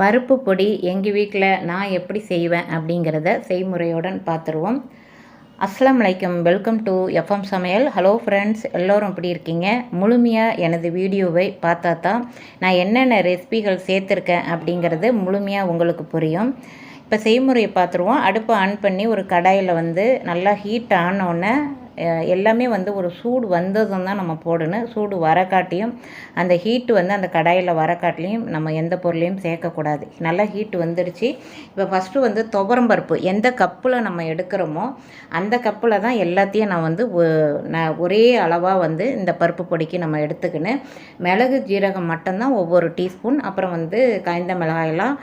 பருப்பு பொடி எங்கள் வீட்டில் நான் எப்படி செய்வேன் அப்படிங்கிறத செய்முறையுடன் பார்த்துருவோம் அஸ்லாம் வலைக்கம் வெல்கம் டு எஃப்எம் சமையல். ஹலோ ஃப்ரெண்ட்ஸ் எல்லோரும் எப்படி இருக்கீங்க? முழுமையாக எனது வீடியோவை பார்த்தா தான் நான் என்னென்ன ரெசிபிகள் சேர்த்துருக்கேன் அப்படிங்கிறது முழுமையாக உங்களுக்கு புரியும். இப்போ செய்முறையை பார்த்துருவோம் அடுப்பை ஆன் பண்ணி ஒரு கடாயில் வந்து நல்லா ஹீட் ஆனோடனே எல்லாமே வந்து ஒரு சூடு வந்ததும் தான் நம்ம போடணும். சூடு வரக்காட்டியும் அந்த ஹீட்டு வந்து அந்த கடாயில் வரக்காட்டிலையும் நம்ம எந்த பொருளையும் சேர்க்கக்கூடாது. நல்லா ஹீட்டு வந்துடுச்சு இப்போ ஃபஸ்ட்டு வந்து துவரம்பருப்பு எந்த கப்பில் நம்ம எடுக்கிறோமோ அந்த கப்பில் தான் எல்லாத்தையும் நான் வந்து நான் ஒரே அளவாக வந்து இந்த பருப்பு பொடிக்கு நம்ம எடுத்துக்கணும் மிளகு ஜீரகம் மட்டும்தான் ஒவ்வொரு டீஸ்பூன் அப்புறம் வந்து காய்ந்த மிளகாயெல்லாம்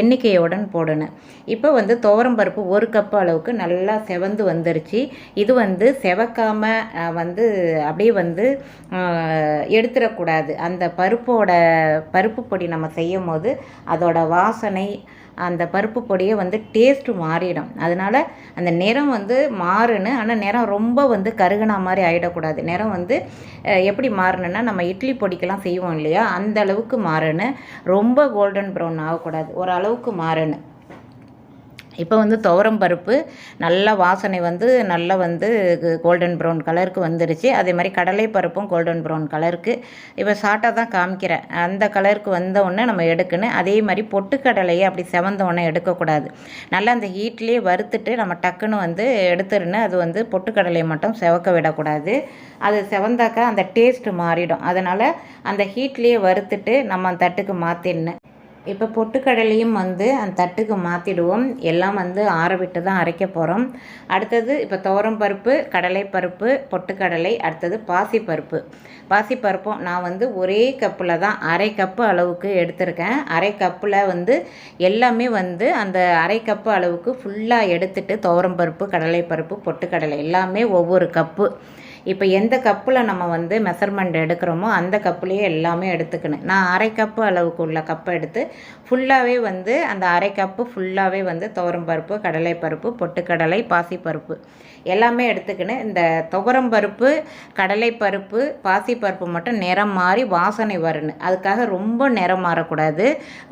எண்ணிக்கையுடன் போடணும். இப்போ வந்து துவரம்பருப்பு ஒரு கப்பு அளவுக்கு நல்லா செவந்து வந்துருச்சு. இது வந்து செவக்காமல் வந்து அப்படியே வந்து எடுத்துடக்கூடாது. அந்த பருப்போட பருப்பு பொடி நம்ம செய்யும் போது அதோட வாசனை அந்த பருப்பு பொடியை வந்து டேஸ்ட்டு மாறிடும். அதனால் அந்த நிறம் வந்து மாறுன்னு ஆனால் நிறம் ரொம்ப வந்து கருகுனா மாதிரி ஆகிடக்கூடாது நிறம் வந்து எப்படி மாறணுன்னா நம்ம இட்லி பொடிக்கெல்லாம் செய்வோம் இல்லையா? அந்த அளவுக்கு மாறுன்னு ரொம்ப கோல்டன் ப்ரௌன் ஆகக்கூடாது. ஓரளவுக்கு மாறுன்னு. இப்போ வந்து துவரம் பருப்பு நல்ல வாசனை வந்து நல்லா வந்து கோல்டன் ப்ரௌன் கலருக்கு வந்துருச்சு. அதே மாதிரி கடலை பருப்பும் கோல்டன் ப்ரௌன் கலருக்கு இப்போ சாட்டாக தான் காமிக்கிறேன். அந்த கலருக்கு வந்த உடனே நம்ம எடுக்கணும். அதே மாதிரி பொட்டுக்கடலையை அப்படி செவந்த உடனே எடுக்கக்கூடாது. நல்லா அந்த ஹீட்லேயே வறுத்துட்டு நம்ம டக்குன்னு வந்து எடுத்துருன்னு அது வந்து பொட்டுக்கடலையை மட்டும் செவக்க விடக்கூடாது. அது செவந்தாக்கா அந்த டேஸ்ட்டு மாறிடும். அதனால் அந்த ஹீட்லேயே வறுத்துட்டு நம்ம அந்த தட்டுக்கு மாற்றிடணும் இப்போ பொட்டுக்கடலையும் வந்து அந்த தட்டுக்கு மாற்றிடுவோம் எல்லாம் வந்து ஆற விட்டு தான் அரைக்க போகிறோம் அடுத்தது இப்போ துவரம் பருப்பு கடலை பருப்பு பொட்டுக்கடலை அடுத்தது பாசிப்பருப்பு. பாசிப்பருப்பும் நான் வந்து ஒரே கப்பில் தான் அரை கப்பு அளவுக்கு எடுத்திருக்கேன். அரை கப்பில் வந்து எல்லாமே வந்து அந்த அரை கப்பு அளவுக்கு ஃபுல்லாக எடுத்துட்டு துவரம் பருப்பு கடலை பருப்பு பொட்டுக்கடலை எல்லாமே ஒவ்வொரு கப்பு. இப்போ எந்த கப்பில் நம்ம வந்து மெஷர்மெண்ட் எடுக்கிறோமோ அந்த கப்புலேயே எல்லாமே எடுத்துக்கணும். நான் அரை கப்பு அளவுக்கு உள்ள கப்பை எடுத்து ஃபுல்லாகவே வந்து அந்த அரை கப்பு ஃபுல்லாகவே வந்து துவரம்பருப்பு கடலைப்பருப்பு பொட்டுக்கடலை பாசிப்பருப்பு எல்லாமே எடுத்துக்கின்னு இந்த துவரம்பருப்பு கடலைப்பருப்பு பாசிப்பருப்பு மட்டும் நிறம் மாறி வாசனை வரணும். அதுக்காக ரொம்ப நிறம் மாறக்கூடாது.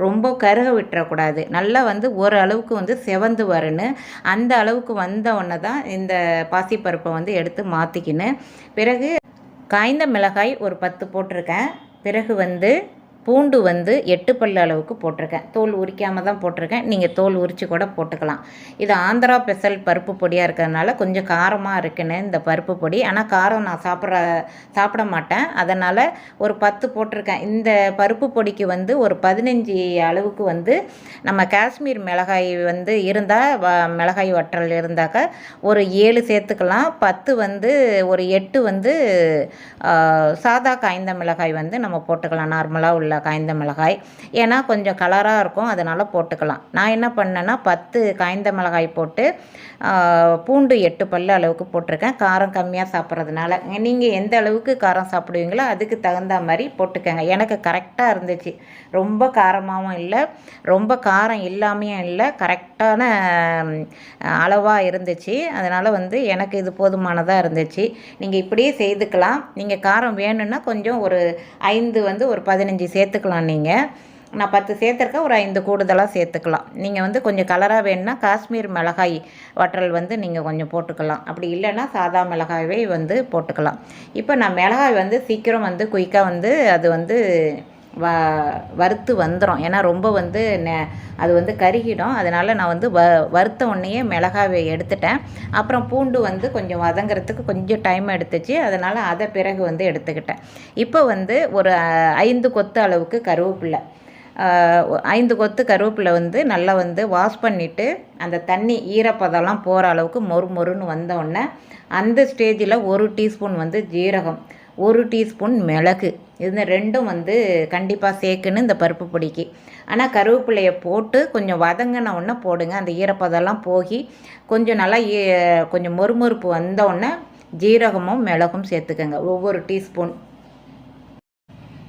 ரொம்ப கருக விட்டுறக்கூடாது. நல்லா வந்து ஒரு அளவுக்கு வந்து செவந்து வரணும். அந்த அளவுக்கு வந்த உடனே தான் இந்த பாசிப்பருப்பை வந்து எடுத்து மாற்றிக்கின்னு பிறகு காய்ந்த மிளகாய் ஒரு பத்து போட்டிருக்கேன். பிறகு வந்து பூண்டு வந்து எட்டு பல்லு அளவுக்கு போட்டிருக்கேன். தோல் உரிக்காமல் தான் போட்டிருக்கேன். நீங்கள் தோல் உரித்து கூட போட்டுக்கலாம். இது ஆந்திரா ஸ்பெஷல் பருப்பு பொடியாக இருக்கிறதுனால கொஞ்சம் காரமாக இருக்குன்னு இந்த பருப்பு பொடி. ஆனால் காரம் நான் சாப்பிட்ற சாப்பிட மாட்டேன். அதனால் ஒரு பத்து போட்டிருக்கேன். இந்த பருப்பு பொடிக்கு வந்து ஒரு பதினஞ்சு அளவுக்கு வந்து நம்ம காஷ்மீர் மிளகாய் வந்து இருந்தால் மிளகாய் வற்றல் இருந்தாக்கா ஒரு ஏழு சேர்த்துக்கலாம். பத்து வந்து ஒரு எட்டு வந்து சாதா காய்ந்த மிளகாய் வந்து நம்ம போட்டுக்கலாம். நார்மலாக உள்ள காய்ந்த மிளகாய். ஏன்னா கொஞ்சம் கலராக இருக்கும் அதனால் போட்டுக்கலாம். நான் என்ன பண்ணேன்னா பத்து காய்ந்த மிளகாய் போட்டு பூண்டு எட்டு பல்லு அளவுக்கு போட்டிருக்கேன். காரம் கம்மியாக சாப்பிட்றதுனால. நீங்கள் எந்த அளவுக்கு காரம் சாப்பிடுவீங்களோ அதுக்கு தகுந்த மாதிரி போட்டுக்கோங்க. எனக்கு கரெக்டாக இருந்துச்சு. ரொம்ப காரமாகவும் இல்லை ரொம்ப காரம் இல்லாமையும் இல்லை கரெக்டான அளவாக இருந்துச்சு. அதனால் வந்து எனக்கு இது போதுமானதாக இருந்துச்சு. நீங்கள் இப்படியே செய்துக்கலாம். நீங்கள் காரம் வேணும்னா கொஞ்சம் ஒரு ஐந்து வந்து ஒரு பதினஞ்சு சேர்த்துக்கலாம் நீங்கள் நான் பத்து சேர்த்துருக்கேன் ஒரு ஐந்து கூடுதலாக சேர்த்துக்கலாம். நீங்கள் வந்து கொஞ்சம் கலராக வேணும்னா காஷ்மீர் மிளகாய் வற்றல் வந்து நீங்கள் கொஞ்சம் போட்டுக்கலாம். அப்படி இல்லைன்னா சாதா மிளகாயவே வந்து போட்டுக்கலாம். இப்போ நான் மிளகாய் வந்து சீக்கிரம் வந்து குயிக்காக வந்து அது வந்து வ வறுத்து வந்துடும் ஏன்னா ரொம்ப வந்து நெ- அது வந்து கருகிடும். அதனால் நான் வந்து வ வறுத்த உடனேயே மிளகாவை எடுத்துட்டேன். அப்புறம் பூண்டு வந்து கொஞ்சம் வதங்குறதுக்கு கொஞ்சம் டைம் எடுத்துச்சு. அதனால் அதை பிறகு வந்து எடுத்துக்கிட்டேன். இப்போ வந்து ஒரு ஐந்து கொத்து அளவுக்கு கருவேப்பில்லை. ஐந்து கொத்து கருவேப்பிலை வந்து நல்லா வந்து வாஷ் பண்ணிவிட்டு அந்த தண்ணி ஈரப்பதம்லாம் போகிற அளவுக்கு மொறு மொறுன்னு வந்த உடனே அந்த ஸ்டேஜில் ஒரு டீஸ்பூன் வந்து ஜீரகம். ஒரு டீஸ்பூன் மிளகு. இந்த ரெண்டும் வந்து கண்டிப்பாக சேர்க்கணும் இந்த பருப்பு பொடிக்கு. ஆனால் கருவேப்பிலையை போட்டு கொஞ்சம் வதங்கின உடனே போடுங்க. அந்த ஈரப்பதம்லாம் போகி கொஞ்சம் நல்லா கொஞ்சம் மொறுமொறுப்பு வந்த உடனே ஜீரகமும் மிளகும் சேர்த்துக்கோங்க. ஒவ்வொரு டீஸ்பூன்.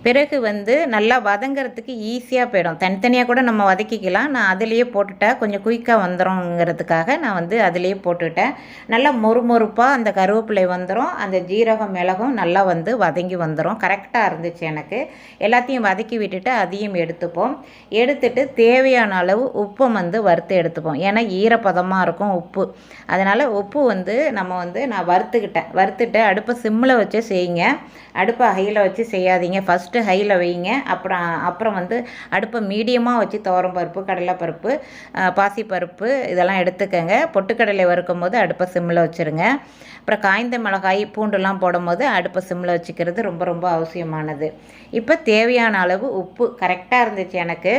பிறகு வந்து நல்லா வதங்கிறதுக்கு ஈஸியாக போயிடும். தனித்தனியாக கூட நம்ம வதக்கிக்கலாம். நான் அதிலேயே போட்டுட்டேன் கொஞ்சம் குயிக்காக வந்துடும்ங்கிறதுக்காக நான் வந்து அதிலேயே போட்டுவிட்டேன் நல்லா மொறுமொறுப்பாக அந்த கருவேப்பிலை வந்துடும் அந்த ஜீரகம் மிளகும் நல்லா வந்து வதங்கி வந்துடும் கரெக்டாக இருந்துச்சு எனக்கு. எல்லாத்தையும் வதக்கி விட்டுட்டு அதையும் எடுத்துப்போம். எடுத்துட்டு தேவையான அளவு உப்பை வந்து வறுத்து எடுத்துப்போம். ஏன்னா ஈரப்பதமாக இருக்கும் உப்பு. அதனால் உப்பு வந்து நம்ம வந்து நான் வறுத்துக்கிட்டேன். வறுத்துட்டு அடுப்பை சிம்மில் வச்சு செய்யுங்க. அடுப்பை ஹையில் வச்சு செய்யாதீங்க. ஃபஸ்ட் ஃபஸ்ட்டு ஹையில் வைங்க அப்புறம் அப்புறம் வந்து அடுப்பை மீடியமாக வச்சு துவரம்பருப்பு கடலைப்பருப்பு பாசிப்பருப்பு இதெல்லாம் எடுத்துக்கோங்க. பொட்டுக்கடலை வறுக்கும் போது அடுப்பை சிம்மில் வச்சுருங்க. அப்புறம் காய்ந்த மிளகாய் பூண்டுலாம் போடும்போது அடுப்பை சிம்மில் வச்சுக்கிறது ரொம்ப ரொம்ப அவசியமானது. இப்போ தேவையான அளவு உப்பு கரெக்டாக இருந்துச்சு எனக்கு.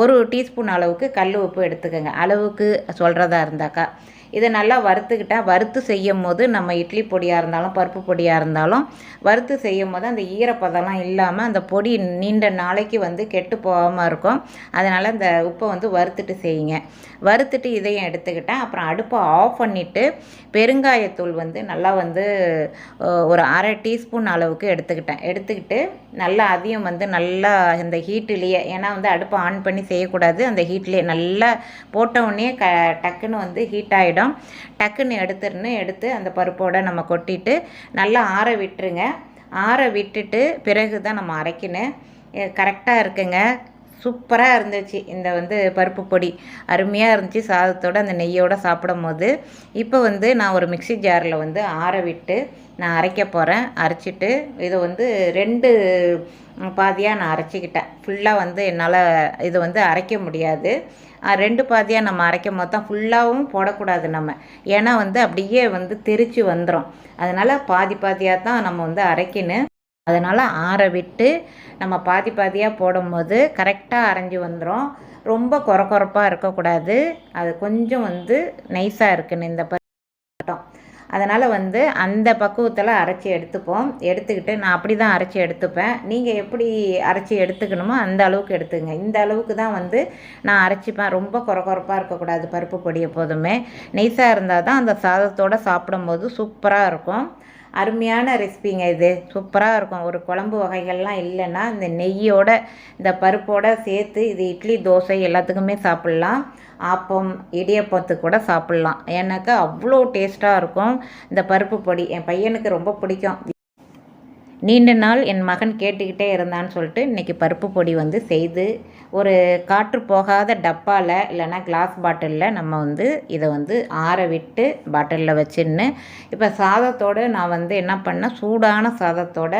ஒரு டீஸ்பூன் அளவுக்கு கல் உப்பு எடுத்துக்கோங்க. அளவுக்கு சொல்கிறதா இருந்தாக்கா. இதை நல்லா வறுத்துக்கிட்டால் வறுத்து செய்யும் போது நம்ம இட்லி பொடியாக இருந்தாலும் பருப்பு பொடியாக இருந்தாலும் வறுத்து செய்யும் போது அந்த ஈரப்பதம்லாம் இல்லாமல் அந்த பொடி நீண்ட நாளைக்கு வந்து கெட்டு போகாமல் இருக்கும். அதனால் அந்த உப்பை வந்து வறுத்துட்டு செய்யுங்க. வறுத்துட்டு இதையும் எடுத்துக்கிட்டேன் அப்புறம் அடுப்பை ஆஃப் பண்ணிவிட்டு பெருங்காயத்தூள் வந்து நல்லா வந்து ஒரு அரை டீஸ்பூன் அளவுக்கு எடுத்துக்கிட்டேன். எடுத்துக்கிட்டு நல்லா அதையும் வந்து நல்லா இந்த ஹீட்டுலேயே ஏன்னா வந்து அடுப்பை ஆன் பண்ணி செய்யக்கூடாது. அந்த ஹீட்லேயே நல்லா போட்டவுடனே க டக்குன்னு வந்து ஹீட் ஆகிடும் ஆகிடும் டக்குன்னு எடுத்துருன்னு எடுத்து அந்த பருப்போடு நம்ம கொட்டிட்டு நல்லா ஆற விட்டுருங்க. ஆற விட்டுட்டு பிறகு தான் நம்ம அரைக்கணும். கரெக்டாக இருக்குங்க. சூப்பராக இருந்துச்சு இந்த வந்து பருப்பு பொடி. அருமையாக இருந்துச்சு சாதத்தோடு அந்த நெய்யோடு சாப்பிடும் போது இப்போ வந்து நான் ஒரு மிக்சி ஜாரில் வந்து ஆற விட்டு நான் அரைக்க போகிறேன் அரைச்சிட்டு இதை வந்து ரெண்டு பாதியாக நான் அரைச்சிக்கிட்டேன். ஃபுல்லாக வந்து என்னால் இதை வந்து அரைக்க முடியாது. ரெண்டு பாதியாக நம்ம அரைக்கும் போது தான் ஃபுல்லாகவும் போடக்கூடாது நம்ம. ஏன்னா வந்து அப்படியே வந்து தெரித்து வந்துடும் அதனால் பாதி பாதியாக தான் நம்ம வந்து அரைக்கணும். அதனால் ஆற விட்டு நம்ம பாதி பாதியாக போடும்போது கரெக்டாக அரைஞ்சி வந்துடும் ரொம்ப குறை குறப்பாக இருக்கக்கூடாது. அது கொஞ்சம் வந்து நைஸாக இருக்குன்னு இந்த பட்டம் அதனால் வந்து அந்த பக்குவத்தில் அரைச்சி எடுத்துப்போம். எடுத்துக்கிட்டு நான் அப்படி தான் அரைச்சி எடுத்துப்பேன். நீங்கள் எப்படி அரைச்சி எடுத்துக்கணுமோ அந்த அளவுக்கு எடுத்துங்க. இந்த அளவுக்கு தான் வந்து நான் அரைச்சிப்பேன். ரொம்ப குறகுறப்பாக இருக்கக்கூடாது பருப்பு பொடி எப்போதுமே. நெய்ஸாக இருந்தால் தான் அந்த சாதத்தோடு சாப்பிடும்போது சூப்பராக இருக்கும். அருமையான ரெசிபிங்க இது. சூப்பராக இருக்கும். ஒரு குழம்பு வகைகள்லாம் இல்லைன்னா இந்த நெய்யோட இந்த பருப்போடு சேர்த்து இது இட்லி தோசை எல்லாத்துக்குமே சாப்பிட்லாம். ஆப்பம் இடியப்பத்துக்கு கூட சாப்பிட்லாம். எனக்கு அவ்வளோ டேஸ்ட்டாக இருக்கும். இந்த பருப்பு பொடி. என் பையனுக்கு ரொம்ப பிடிக்கும். நீண்ட நாள் என் மகன் கேட்டுக்கிட்டே இருந்தான்னு சொல்லிட்டு இன்றைக்கி பருப்பு பொடி வந்து செய்து ஒரு காற்று போகாத டப்பாவில் இல்லைன்னா கிளாஸ் பாட்டிலில் நம்ம வந்து இதை வந்து ஆற விட்டு பாட்டிலில் வச்சுன்னு இப்போ சாதத்தோடு நான் வந்து என்ன பண்ணேன் சூடான சாதத்தோட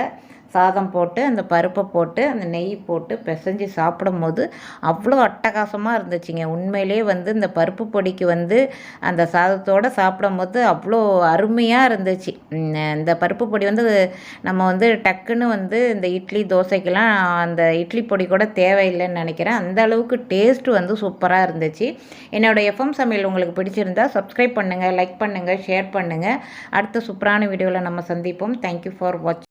சாதம் போட்டு அந்த பருப்பை போட்டு அந்த நெய் போட்டு பிசைஞ்சு சாப்பிடும்போது அவ்வளோ அட்டகாசமாக இருந்துச்சுங்க. உண்மையிலே வந்து இந்த பருப்பு பொடிக்கு வந்து அந்த சாதத்தோடு சாப்பிடும்போது அவ்வளோ அருமையாக இருந்துச்சு. இந்த பருப்பு பொடி வந்து நம்ம வந்து டக்குன்னு வந்து இந்த இட்லி தோசைக்கெல்லாம் அந்த இட்லி பொடி கூட தேவையில்லைன்னு நினைக்கிறேன். அந்த அளவுக்கு டேஸ்ட் வந்து சூப்பராக இருந்துச்சு. என்னோடய எஃப்எம் சமையல் உங்களுக்கு பிடிச்சிருந்தா சப்ஸ்கிரைப் பண்ணுங்கள் லைக் பண்ணுங்கள் ஷேர் பண்ணுங்கள் அடுத்த சூப்பரான வீடியோவில் நம்ம சந்திப்போம். Thank you for watch